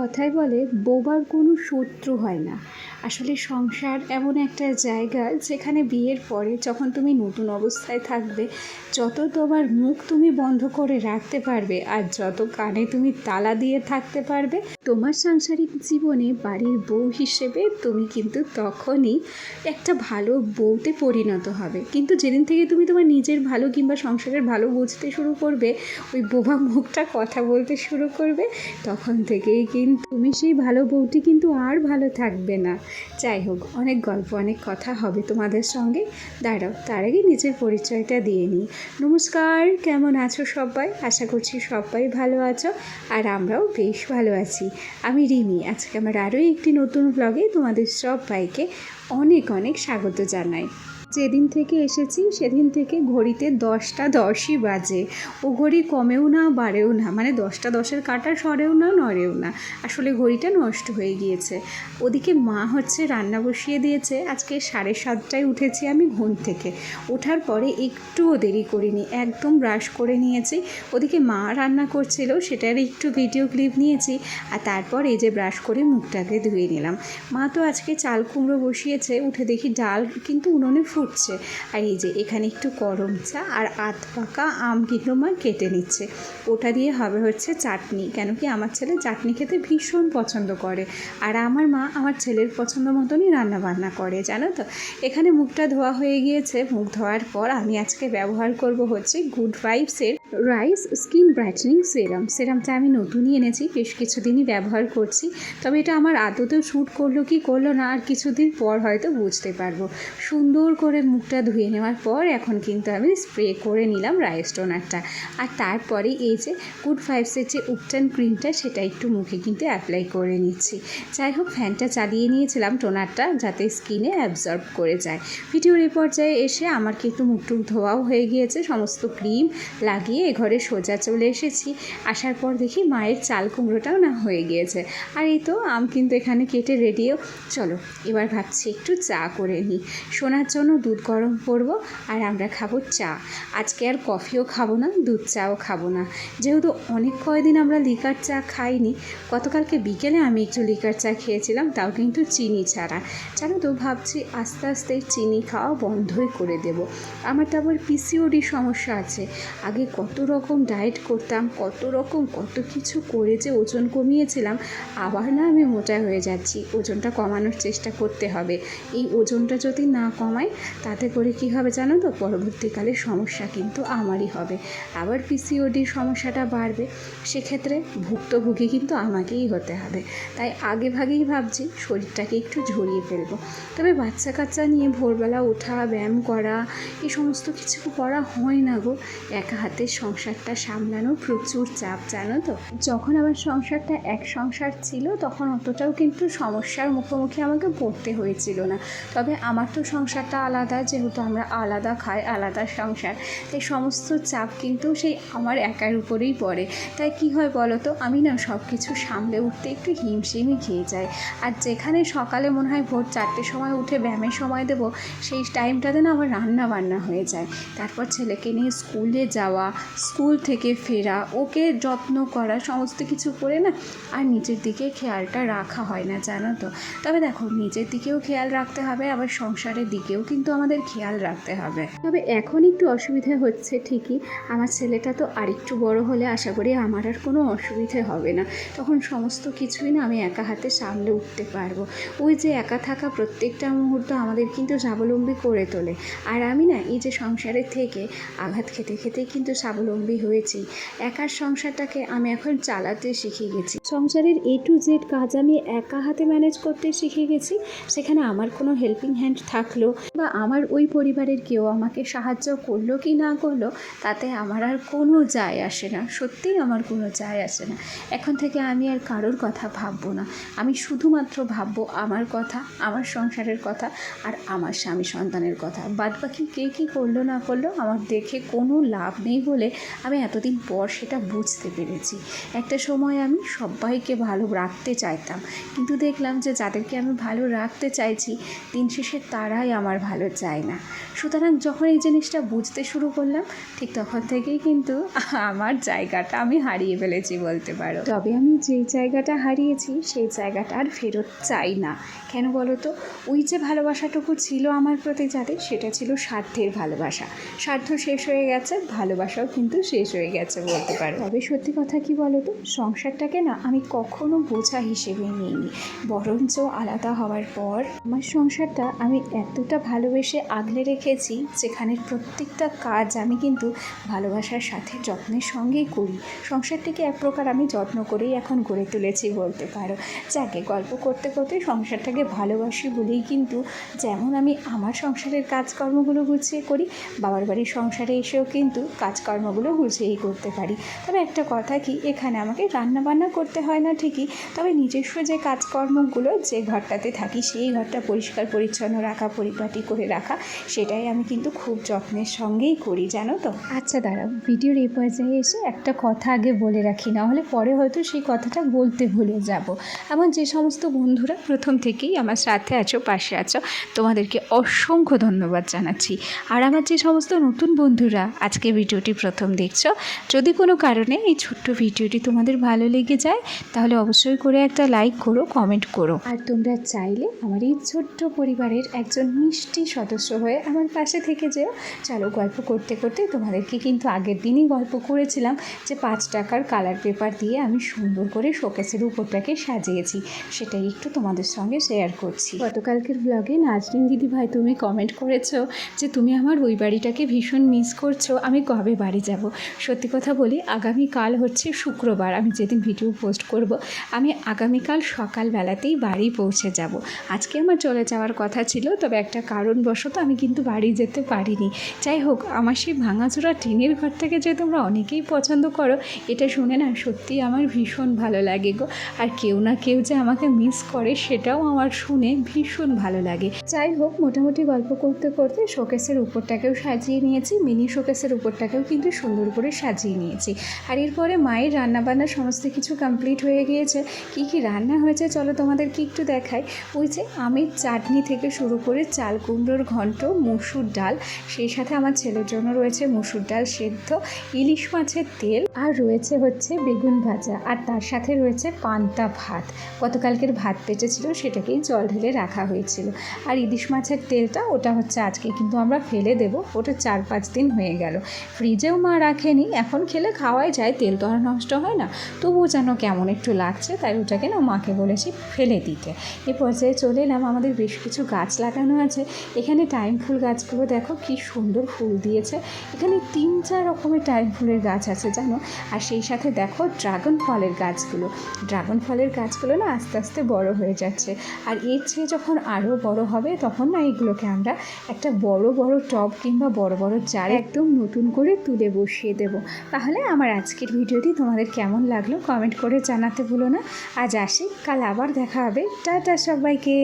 কথায় বলে বোবার কোনো শত্রু হয় না। আসলে সংসার এমন একটা জায়গা যেখানে বিয়ের পরে যখন তুমি নতুন অবস্থায় থাকবে, যত তোমার মুখ তুমি বন্ধ করে রাখতে পারবে আর যত কানে তুমি তালা দিয়ে থাকতে পারবে, তোমার সাংসারিক জীবনে বাড়ির বউ হিসেবে তুমি কিন্তু তখনই একটা ভালো বউতে পরিণত হবে। কিন্তু যেদিন থেকে তুমি তোমার নিজের ভালো কিংবা সংসারের ভালো বুঝতে শুরু করবে, ওই বোবা মুখটা কথা বলতে শুরু করবে, তখন থেকেই কিন্তু তুমি সেই ভালো বউটি কিন্তু আর ভালো থাকবে না। যাই হোক অনেক গল্প, অনেক কথা হবে তোমাদের সঙ্গে। দাঁড়াও, তার আগে নিজের পরিচয়টা দিয়ে নিই। নমস্কার, কেমন আছো সবাই? আশা করছি সবাই ভালো আছো আর আমরাও বেশ ভালো আছি। আমি রিমি, আজকে আমার আরও একটি নতুন ব্লগে তোমাদের সবাইকে অনেক অনেক স্বাগত জানাই। যেদিন থেকে এসেছি, সেদিন থেকে ঘড়িতে দশটা দশই বাজে। ও ঘড়ি কমেও না, বাড়েও না। মানে দশটা দশের কাটা সরেও না, নড়েও না। আসলে ঘড়িটা নষ্ট হয়ে গিয়েছে। ওদিকে মা হচ্ছে রান্না বসিয়ে দিয়েছে। আজকে সাড়ে সাতটায় উঠেছি আমি ঘুম থেকে। ওঠার পরে একটুও দেরি করিনি। একদম ব্রাশ করে নিয়েছি। ওদিকে মা রান্না করছিল, সেটার একটু ভিডিও ক্লিপ নিয়েছি। আর তারপর এই যে ব্রাশ করে মুখটাকে ধুয়ে নিলাম। মা তো আজকে চাল কুমড়ো বসিয়েছে। উঠে দেখি ডাল কিন্তু উনুনে ফুটছে। আর এই যে এখানে একটু গরম চা আর আধ পাকা আম কিন্তু মা কেটে নিচ্ছে। ওটা দিয়ে হবে হচ্ছে চাটনি। কেন কি আমার ছেলে চাটনি খেতে ভীষণ পছন্দ করে। আর আমার মা আমার ছেলের পছন্দ মতনই রান্না বান্না করে, জানো তো? এখানে মুখটা ধোয়া হয়ে গিয়েছে। মুখ ধোয়ার পর আমি আজকে ব্যবহার করব হচ্ছে গুড ভাইবসের রাইস, স্কিন ব্রাইটনিং, সেরাম। সেরামটা আমি নতুনই এনেছি, বেশ কিছুদিনই ব্যবহার করছি। তবে এটা আমার আদতেও শ্যুট করল কি করল না, আর কিছুদিন পর হয়তো বুঝতে পারব। সুন্দর করে মুখটা ধুয়ে নেওয়ার পর এখন কিন্তু আমি স্প্রে করে নিলাম রাইস টোনারটা। আর তারপরে এই যে গুড ফাইভসের যে উপটান ক্রিমটা, সেটা একটু মুখে কিন্তু অ্যাপ্লাই করে নিচ্ছি। যাই হোক, ফ্যানটা চালিয়ে নিয়েছিলাম টোনারটা, যাতে স্কিনে অ্যাবজর্ব করে যায়। ভিডিওর এই পর্যায়ে এসে আমার কিন্তু মুখ টুক ধোয়াও হয়ে গিয়েছে, সমস্ত ক্রিম লাগিয়ে এ ঘরে সোজা চলে এসেছি। আসার পর দেখি মায়ের চাল কুমড়োটাও না হয়ে গিয়েছে। আর এই তো আম কিন্তু এখানে কেটে রেডিও। চলো, এবার ভাবছি একটু চা করে নিই শোনার জন্য দুধ গরম করব আর আমরা খাব চা। আজকে আর কফিও খাব না, দুধ চাও খাব না। যেহেতু অনেক কয়দিন আমরা লিকার চা খাইনি, গতকালকে বিকেলে আমি একটু লিকার চা খেয়েছিলাম, তাও কিন্তু চিনি ছাড়া। জানো তো, ভাবছি আস্তে আস্তে চিনি খাওয়া বন্ধই করে দেব। আমার তো আবার পিসিওডি সমস্যা আছে। আগে কত রকম ডায়েট করতাম, কত রকম কত কিছু করে যে ওজন কমিয়েছিলাম, আবার না আমি মোটা হয়ে যাচ্ছি। ওজনটা কমানোর চেষ্টা করতে হবে। এই ওজনটা যদি না কমাই, তাতে করে কি হবে জানো তো? পরবর্তীকালে সমস্যা কিন্তু আমারই হবে। আবার পিসিওডির সমস্যাটা বাড়বে। সেক্ষেত্রে ভুক্তভোগী কিন্তু আমাকেই হতে হবে। তাই আগে ভাগেই ভাবছি শরীরটাকে একটু ঝরিয়ে ফেলব। তবে বাচ্চা কাচ্চা নিয়ে ভোরবেলা ওঠা, ব্যায়াম করা এই সমস্ত কিছু করা হয় না গো। একা হাতে সংসারটা সামলানো প্রচুর চাপ, জানো তো? যখন আমার সংসারটা এক সংসার ছিল, তখন অতটাও কিন্তু সমস্যার মুখোমুখি আমাকে পড়তে হয়েছিল না। তবে আমার তো সংসারটা আলাদা, যেহেতু আমরা আলাদা খাই, আলাদা সংসার, তাই সমস্ত চাপ কিন্তু সেই আমার একার উপরেই পড়ে। তাই কি হয় বলো তো? আমি না সব কিছু সামলে উঠতে একটু হিমশিমই খেয়ে যাই। আর যেখানে সকালে মনে হয় ভোর চারটের সময় উঠে ব্যায়ামের সময় দেবো, সেই টাইমটাতে না আমার রান্না বান্না হয়ে যায়। তারপর ছেলেকে নিয়ে স্কুলে যাওয়া স্কুল থেকে ফেরা, ওকে যত্ন করা, সমস্ত কিছু করে না, আর নিজের দিকে খেয়ালটা রাখা হয় না, জানো তো। তবে দেখো নিজের দিকেও খেয়াল রাখতে হবে, আবার সংসারের দিকেও কিন্তু আমাদের খেয়াল রাখতে হবে। তবে এখন একটু অসুবিধা হচ্ছে ঠিকই, আমার ছেলেটা তো আরেকটু বড় হলে আশা করি আমার আর কোনো অসুবিধে হবে না। তখন সমস্ত কিছুই না আমি একা হাতে সামলে উঠতে পারব। ওই যে একা থাকা প্রত্যেকটা মুহূর্ত আমাদের কিন্তু স্বাবলম্বী করে তোলে। আর আমি না, এই যে সংসারের থেকে আঘাত খেতে খেতে কিন্তু স্বাবলম্বী হয়েছি। একার সংসারটাকে আমি এখন চালাতে শিখে গেছি। সংসারের এ টু জেড কাজ আমি একা হাতে ম্যানেজ করতে শিখে গেছি। সেখানে আমার কোনো হেল্পিং হ্যান্ড থাকল বা আমার ওই পরিবারের কেউ আমাকে সাহায্য করল কি না করল, তাতে আমার আর কোনো যায় আসে না। সত্যিই আমার কোনো যায় আসে না। এখন থেকে আমি আর কারোর কথা ভাববো না। আমি শুধুমাত্র ভাববো আমার কথা, আমার সংসারের কথা আর আমার স্বামী সন্তানের কথা। বাদ বাকি কে কী করল না করল, আমার দেখে কোনো লাভ নেই বলে আমি এতদিন পর সেটা বুঝতে পেরেছি। একটা সময় আমি সবাইকে ভালো রাখতে চাইতাম। কিন্তু দেখলাম যে যাদেরকে আমি ভালো রাখতে চাইছি, দিন শেষে তারাই আমার ভালো চায় না। সুতরাং যখন এই জিনিসটা বুঝতে শুরু করলাম, ঠিক তখন থেকেই কিন্তু আমার জায়গাটা আমি হারিয়ে ফেলেছি বলতে পারো। তবে আমি যে জায়গাটা হারিয়েছি, সেই জায়গাটা আর ফেরত চাই না। কেন বলো তো? ওই যে ভালোবাসাটুকু ছিল আমার প্রতি যাদের, সেটা ছিল স্বার্থের ভালোবাসা। স্বার্থ শেষ হয়ে গেছে, ভালোবাসাও কিন্তু শেষ হয়ে গেছে বলতে পারো। তবে সত্যি কথা কি বলো তো সংসারটাকে না আমি কখনো বোঝা হিসেবে নিইনি। বরঞ্চ আলাদা হওয়ার পর আমার সংসারটা আমি এতটা ভালোবেসে আগলে রেখেছি, যেখানে প্রত্যেকটা কাজ আমি কিন্তু ভালোবাসার সাথে যত্নের সঙ্গেই করি। সংসারটিকে এক প্রকার আমি যত্ন করেই এখন গড়ে তুলেছি বলতে পারো। যাকে গল্প করতে করতে সংসারটাকে ভালোবাসি বলেই কিন্তু যেমন আমি আমার সংসারের কাজকর্মগুলো গুছিয়ে করি, বাবার বাড়ির সংসারে এসেও কিন্তু কাজকর্মগুলো গুছিয়েই করতে পারি। তবে একটা কথা কি, এখানে আমাকে রান্না বান্না করতে হয় না ঠিকই, তবে নিজস্ব যে কাজকর্মগুলো যে ঘরটাতে থাকি, সেই ঘরটা পরিষ্কার, পরিচ্ছন্ন রাখা, পরিপাটি করে রাখা, সেটাই আমি কিন্তু খুব যত্নের সঙ্গেই করি, জানো তো। আচ্ছা দাঁড়াও, ভিডিওর এই পর্যায়ে এসে একটা কথা আগে বলে রাখি, না হলে পরে হয়তো সেই কথাটা বলতে ভুলে যাব। আমার যে সমস্ত বন্ধুরা প্রথম থেকেই আমার সাথে আছো, পাশে আছো, তোমাদেরকে অসংখ্য ধন্যবাদ জানাচ্ছি। আর আমার যে সমস্ত নতুন বন্ধুরা আজকে ভিডিওটি প্রথম দেখছ। যদি কোনো কারণে এই ছোট্ট ভিডিওটি তোমাদের ভালো লেগে যায়, তাহলে অবশ্যই করে একটা লাইক করো কমেন্ট করো। আর তোমরা চাইলে আমার এই ছোট্ট পরিবারের একজন মিষ্টি সদস্য হয়ে আমার পাশে থেকে যেও। চলো গল্প করতে করতে তোমাদেরকে কিন্তু আগের দিনই গল্প করেছিলাম যে পাঁচ টাকার কালার পেপার দিয়ে আমি সুন্দর করে শোকেসের উপরটাকে সাজিয়েছি। সেটাই একটু তোমাদের সঙ্গে শেয়ার করছি। গতকালকের ব্লগে নাজরিন দিদি ভাই তুমি কমেন্ট করেছ যে তুমি আমার ওই বাড়িটাকে ভীষণ মিস করছ। আমি কবে বাড়ি যাব। সত্যি কথা বলি, আগামীকাল হচ্ছে শুক্রবার। আমি যেদিন ভিডিও পোস্ট করব, আমি আগামীকাল সকালবেলাতেই বাড়ি পৌঁছে যাব। আজকে আমার চলে যাওয়ার কথা ছিল, তবে একটা কারণবশত আমি কিন্তু বাড়ি যেতে পারিনি। যাই হোক, আমার সেই ভাঙাচোরা টিনের থেকে যে তোমরা অনেকেই পছন্দ করো, এটা শুনে না সত্যি আমার ভীষণ ভালো লাগে গো। আর কেউ না কেউ যে আমাকে মিস করে, সেটাও আমার শুনে ভীষণ ভালো লাগে। যাই হোক, মোটামুটি গল্প করতে করতে শোকেসের উপরটাকেও সাজিয়ে নিয়েছি। মিনি শোকেসের উপরটাকেও কিন্তু সুন্দর করে সাজিয়ে নিয়েছি। আর এরপরে মায়ের রান্নাবান্না সমস্ত কিছু কমপ্লিট হয়ে গিয়েছে। কি কি রান্না হয়েছে চলো তোমাদেরকে একটু দেখাই। ওই যে আমের চাটনি থেকে শুরু করে চাল কুমড়োর ঘন্ট, মুসুর ডাল, সেই সাথে আমার ছেলের জন্য রয়েছে মুসুর ডাল সেদ্ধ, ইলিশ মাছের তেল, আর রয়েছে হচ্ছে বেগুন ভাজা, আর তার সাথে রয়েছে পান্তা ভাত। গতকালকের ভাত পেটেছিল সেটাকেই জল ঢেলে রাখা হয়েছিল। আর ইলিশ মাছের তেলটা, ওটা হচ্ছে আজকে কিন্তু আমরা ফেলে দেব, ওটা চার পাঁচ দিন হয়ে গেল। ফ্রিজেও মা রাখেনি, এখন খেলে খাওয়াই যায়, তেল তো আর নষ্ট হয় না। তবুও যেন কেমন একটু লাগছে, তাই ওটাকে না মাকে বলেছি ফেলে দিতে। এ পর্যায়ে চলে এলাম, আমাদের বেশ কিছু গাছ লাগানো আছে। এখানে টাইম ফুল গাছগুলো দেখো, কি সুন্দর ফুল দিয়েছে। এখানে তিন চার রকমের টাইম ফুলের গাছ আছে, জানো? আর সেই সাথে দেখো ড্রাগন ফলের গাছগুলো। ড্রাগন ফলের গাছগুলো না আস্তে আস্তে বড় হয়ে যাচ্ছে। আর এর চেয়ে যখন আরও বড় হবে, তখন না এগুলোকে আমরা একটা বড় বড় টব কিংবা বড় বড় জারে একদম নতুন করে তুলে বসিয়ে দেব। তাহলে আমার আজকের ভিডিওটি তোমাদের কেমন লাগল কমেন্ট করে জানাতে ভুলো না। আজ আসি, কাল আবার দেখা হবে। টাটা সবাইকে।